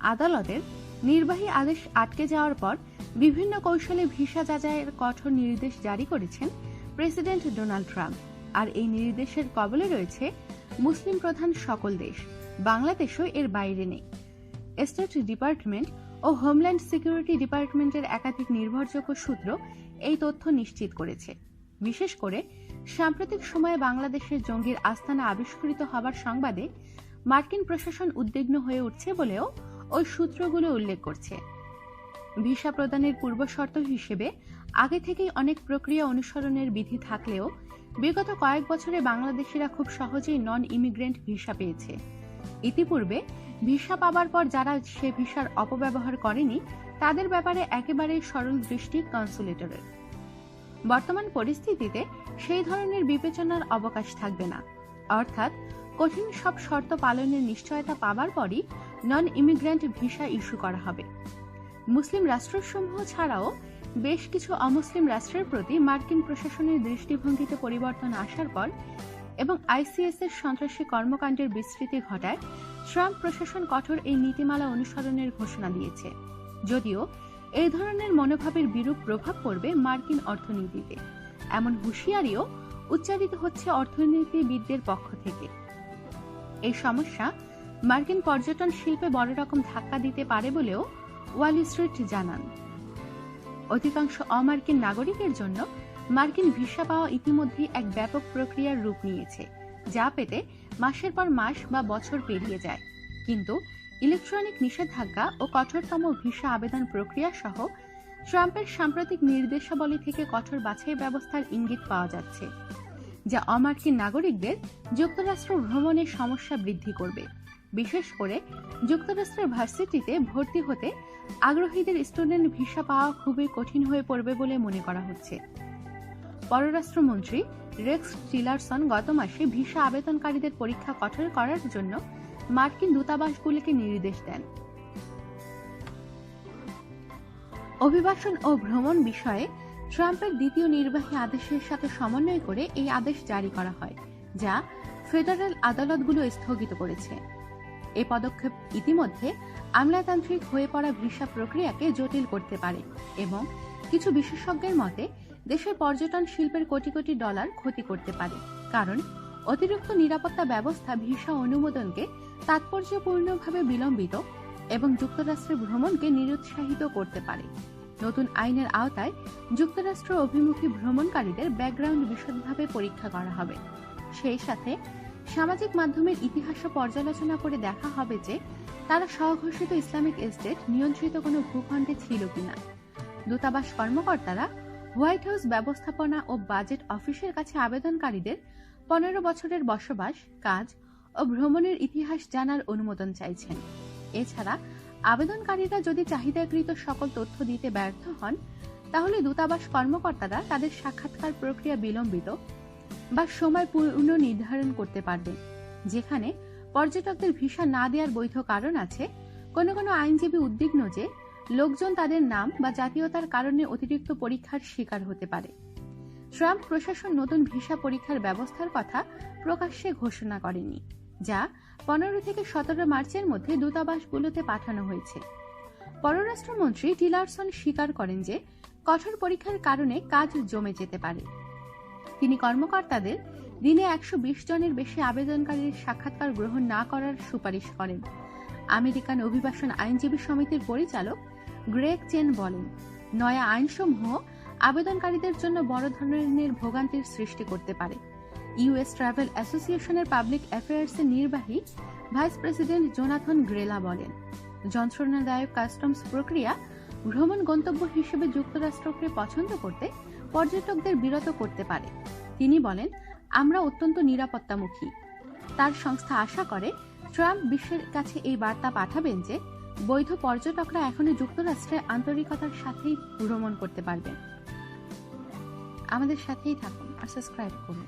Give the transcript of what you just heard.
আদালতের নির্বাহী আদেশ আটকে যাওয়ার পর বিভিন্ন কৌশলে ভিসা যাচাইয়ের কঠোর নির্দেশ জারি করেছেন প্রেসিডেন্ট ডোনাল্ড ট্রাম্প। আর এই নির্দেশের কবলে রয়েছে মুসলিম প্রধান সকল দেশ, বাংলাদেশও এর বাইরে নেই। স্টেট ডিপার্টমেন্ট ও হোমল্যান্ড সিকিউরিটি ডিপার্টমেন্টের একাধিক নির্ভরযোগ্য সূত্র এই তথ্য নিশ্চিত করেছে। বিশেষ করে, সাম্প্রতিক সময়ে বাংলাদেশের জঙ্গির আস্তানা আবিষ্কৃত হবার সংবাদে মার্কিন প্রশাসন উদ্বিগ্ন হয়ে উঠছে বলেও ওই সূত্রগুলো উল্লেখ করছে। ভিসা প্রদানের পূর্বশর্ত হিসেবে আগে থেকেই অনেক প্রক্রিয়া অনুসরণের বিধি থাকলেও বিগত কয়েক বছরে বাংলাদেশিরা খুব সহজেই নন ইমিগ্রেন্ট ভিসা পেয়েছে। ইতিপূর্বে ভিসা পাবার পর যারা সে ভিসার অপব্যবহার করেনি, তাদের ব্যাপারে একেবারে সরল দৃষ্টি কনসুলেটরের বর্তমান পরিস্থিতিতে সেই ধরনের বিবেচনার অবকাশ থাকবে না। অর্থাৎ কঠিন সব শর্ত পালনের নিশ্চয়তা পাবার পরই নন ইমিগ্রেন্ট ভিসা ইস্যু করা হবে। মুসলিম রাষ্ট্রসমূহ ছাড়াও বেশ কিছু অমুসলিম রাষ্ট্রের প্রতি মার্কিন প্রশাসনের দৃষ্টিভঙ্গিতে পরিবর্তন আসার পর এবং আইসিএস এর সন্ত্রাসী কর্মকাণ্ডের বিস্তৃতি ঘটায়, ট্রাম্প প্রশাসন কঠোর এই নীতিমালা অনুসরণের ঘোষণা দিয়েছে। যদিও এই ধরনের মনোভাবের বিরূপ প্রভাব পড়বে মার্কিন অর্থনীতিতে। এমন হুঁশিয়ারিও উচ্চারিত হচ্ছে অর্থনীতিবিদদের পক্ষ থেকে। এই সমস্যা মার্কিন পর্যটন শিল্পে বড় রকম ধাক্কা দিতে পারে বলেও ওয়াল স্ট্রিট জানান। অধিকাংশ অমার্কিন নাগরিকের জন্য মার্কিন ভিসা পাওয়া ইতিমধ্যেই এক ব্যাপক প্রক্রিয়ার রূপ নিয়েছে, যা পেতে মাসের পর মাস বা বছর পেরিয়ে যায়। কিন্তু ইলেকট্রনিক নিষেধাজ্ঞা ও কঠোরতম ভিসা আবেদন প্রক্রিয়া সহ ট্রাম্পের সাম্প্রতিক নির্দেশাবলী থেকে কঠোর বাছাই ব্যবস্থার ইঙ্গিত পাওয়া যাচ্ছে, যা অমার্কিন নাগরিকদের যুক্তরাষ্ট্র ভ্রমণের সমস্যা বৃদ্ধি করবে। বিশেষ করে যুক্তরাষ্ট্রের ভার্সিটিতে ভর্তি হতে আগ্রহীদের স্টুডেন্ট ভিসা পাওয়া খুবই কঠিন হয়ে পড়বে বলে মনে করা হচ্ছে। পররাষ্ট্রমন্ত্রী রেক্স টিলারসন গত মাসে ভিসা আবেদনকারীদের পরীক্ষা কঠোর করার জন্য মার্কিন দূতাবাসগুলিকে নির্দেশ দেন। অভিবাসন ও ভ্রমণ বিষয়ে ট্রাম্পের দ্বিতীয় নির্বাহী আদেশের সাথে সমন্বয় করে এই আদেশ জারি করা হয়, যা ফেডারেল আদালতগুলো স্থগিত করেছে। এই পদক্ষেপ ইতিমধ্যে আমলাতান্ত্রিক হয়ে পড়া ভিসা প্রক্রিয়াকে জটিল করতে পারে এবং কিছু বিশেষজ্ঞের মতে, দেশের পর্যটন শিল্পের কোটি কোটি ডলার ক্ষতি করতে পারে। কারণ, অতিরিক্ত নিরাপত্তা ব্যবস্থা ভিসা অনুমোদনকে তাৎপর্যপূর্ণভাবে বিলম্বিত এবং যুক্তরাষ্ট্রের ভ্রমণকে নিরুৎসাহিত করতে পারে। নতুন আইনের আওতায় যুক্তরাষ্ট্র অভিমুখী ভ্রমণকারীদের ব্যাকগ্রাউন্ড বিশদভাবে পরীক্ষা করা হবে। সেই সাথে সামাজিক মাধ্যমের ইতিহাসও পর্যালোচনা করে দেখা হবে যে তারা স্বঘোষিত ইসলামিক এস্টেট নিয়ন্ত্রিত কোনো ভূখণ্ডে ছিল কিনা। দূতাবাস কর্মকর্তারা হোয়াইট হাউস ব্যবস্থাপনা ও বাজেট অফিসের কাছে আবেদনকারীদের পনেরো বছরের বসবাস, কাজ ও ভ্রমণের ইতিহাস জানার অনুমোদন চাইছেন। এছাড়া আবেদনকারীরা যদি চাহিদাকৃত সকল তথ্য দিতে ব্যর্থ হন, তাহলে দূতাবাস কর্মকর্তারা তাদের সাক্ষাৎকার প্রক্রিয়া বিলম্বিত বা সময় পূর্ণ নির্ধারণ করতে পারবেন যেখানে পর্যটকদের ভিসা না দেওয়ার বৈধ কারণ আছে। কোনো কোনো আইনজীবী উদ্বিগ্ন যে লোকজন তাদের নাম বা জাতীয়তার কারণে অতিরিক্ত পরীক্ষার শিকার হতে পারে। ট্রাম্প প্রশাসন নতুন ভিসা পরীক্ষার ব্যবস্থার কথা প্রকাশ্যে ঘোষণা করেনি, যা পনেরো থেকে সতেরো মার্চের মধ্যে দূতাবাসগুলোতে পাঠানো হয়েছে। পররাষ্ট্রমন্ত্রী টিলারসন স্বীকার করেন যে, কঠোর পরীক্ষার কারণে কাজ জমে যেতে পারে। তিনি কর্মকর্তাদের দিনে একশো বিশ জনের বেশি আবেদনকারীর সাক্ষাৎকার গ্রহণ না করার সুপারিশ করেন। আমেরিকান অভিবাসন আইনজীবী সমিতির পরিচালক গ্রেগ চেন বলেন, নয়া আইনসমূহ আবেদনকারীদের জন্য বড় ধরনের ভোগান্তির সৃষ্টি করতে পারে। ইউএস ট্রাভেল অ্যাসোসিয়েশনের পাবলিক অ্যাফেয়ার্সের নির্বাহী ভাইস প্রেসিডেন্ট জোনাথন গ্রেলা বলেন, যন্ত্রণাদায়ক কাস্টমস প্রক্রিয়া ভ্রমণ গন্তব্য হিসেবে যুক্তরাষ্ট্রকে পছন্দ করতে পর্যটকদের বিরত করতে পারে। তিনি বলেন, আমরা অত্যন্ত নিরাপত্তামুখী। তার সংস্থা আশা করে, ট্রাম্প বিশ্বের কাছে এই বার্তা পাঠাবেন যে, বৈধ পর্যটকরা এখনই যুক্তরাষ্ট্রে আন্তরিকতার সাথেই ভ্রমণ করতে পারবেন। আমাদের সাথেই থাকুন আর সাবস্ক্রাইব করুন।